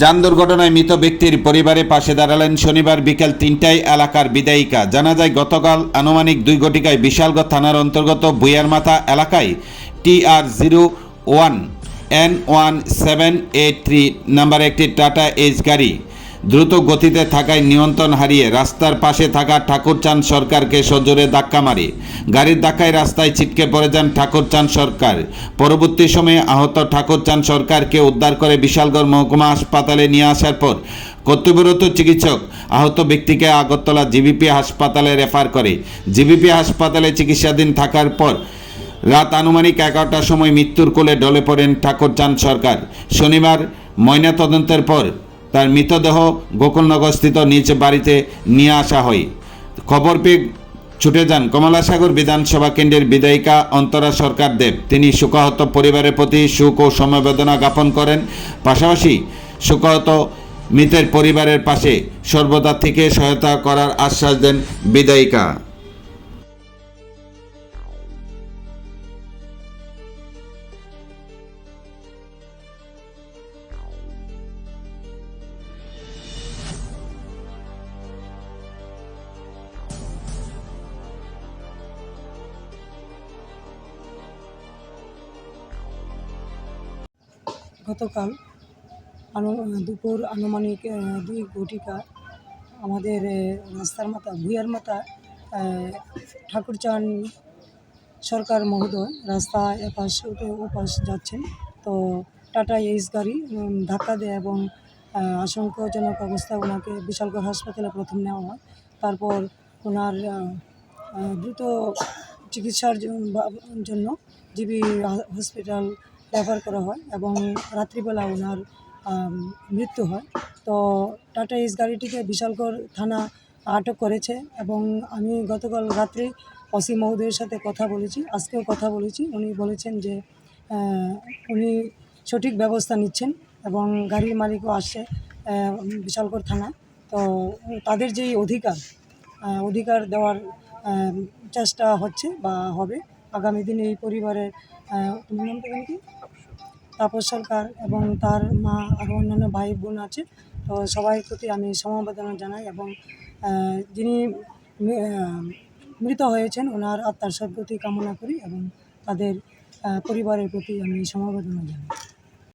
যান দুর্ঘটনায় মৃত ব্যক্তির পরিবারে পাশে দাঁড়ালেন শনিবার বিকেল তিনটায় এলাকার বিদায়িকা। জানা যায়, গতকাল আনুমানিক দুই ঘটিকায় বিশালগড় থানার অন্তর্গত বুয়ারমাথা এলাকায় T R zero one N one seven eight three number একটি টাটা এইচ গাড়ি দ্রুত গতিতে থাকায় নিয়ন্ত্রণ হারিয়ে রাস্তার পাশে থাকা ঠাকুরচাঁদ সরকারকে সজোরে ধাক্কা মারে। গাড়ির ধাক্কায় রাস্তায় ছিটকে পড়ে যান ঠাকুরচাঁদ সরকার। পরবর্তী সময়ে আহত ঠাকুরচাঁদ সরকারকে উদ্ধার করে বিশালগড় মহকুমা হাসপাতালে নিয়ে আসার পর কর্তব্যরত চিকিৎসক আহত ব্যক্তিকে আগরতলা জিবিপি হাসপাতালে রেফার করে। জিবিপি হাসপাতালে চিকিৎসাধীন থাকার পর রাত আনুমানিক এগারোটার সময় মৃত্যুর কোলে ঢলে পড়েন ঠাকুরচাঁদ সরকার। শনিবার ময়নাতদন্তের পর তার মৃতদেহ গোকুলনগরস্থিত নিজ বাড়িতে নিয়ে আসা হয়। খবর পেয়ে ছুটে যান কমলাসাগর বিধানসভা কেন্দ্রের বিধায়িকা অন্তরা সরকার দেব। তিনি শোকাহত পরিবারের প্রতি সুখ ও সমবেদনা জ্ঞাপন করেন। পাশাপাশি শোকাহত মৃতের পরিবারের পাশে সর্বদা থেকে সহায়তা করার আশ্বাস দেন বিধায়িকা। গতকাল দুপুর আনুমানিক দুই ঘটিকা আমাদের রাস্তার মাথা ভুইয়ার মাথা আহ, ঠাকুরচাঁদ সরকার মহোদয় রাস্তা এপাশ ওপাশ যাচ্ছেন। তো টাটা এইস গাড়ি ধাক্কা দেয় এবং আশঙ্কাজনক অবস্থায় ওনাকে বিশালগড় হাসপাতালে প্রথম নেওয়া হয়। তারপর ওনার দ্রুত চিকিৎসার জন্য জিবি হসপিটাল রেফার করা হয় এবং রাত্রিবেলা ওনার মৃত্যু হয়। তো টাটা এস গাড়িটিকে বিশালগড় থানা আটক করেছে এবং আমি গতকাল রাত্রে অসীম মহোদয়ের সাথে কথা বলেছি, আজকেও কথা বলেছি। উনি বলেছেন যে উনি সঠিক ব্যবস্থা নিচ্ছেন এবং গাড়ির মালিকও আসছে বিশালগড় থানা তো তাদের যেই অধিকার অধিকার দেওয়ার চেষ্টা হচ্ছে বা হবে, আগামী দিনে এই পরিবারের নামটা কি তাপস সরকার এবং তার মা আরও অন্যান্য ভাই বোন আছে, তো সবাই প্রতি আমি সমবেদনা জানাই এবং যিনি মৃত হয়েছেন ওনার আত্মার সদ্গতি কামনা করি এবং তাদের পরিবারের প্রতি আমি সমবেদনা জানাই।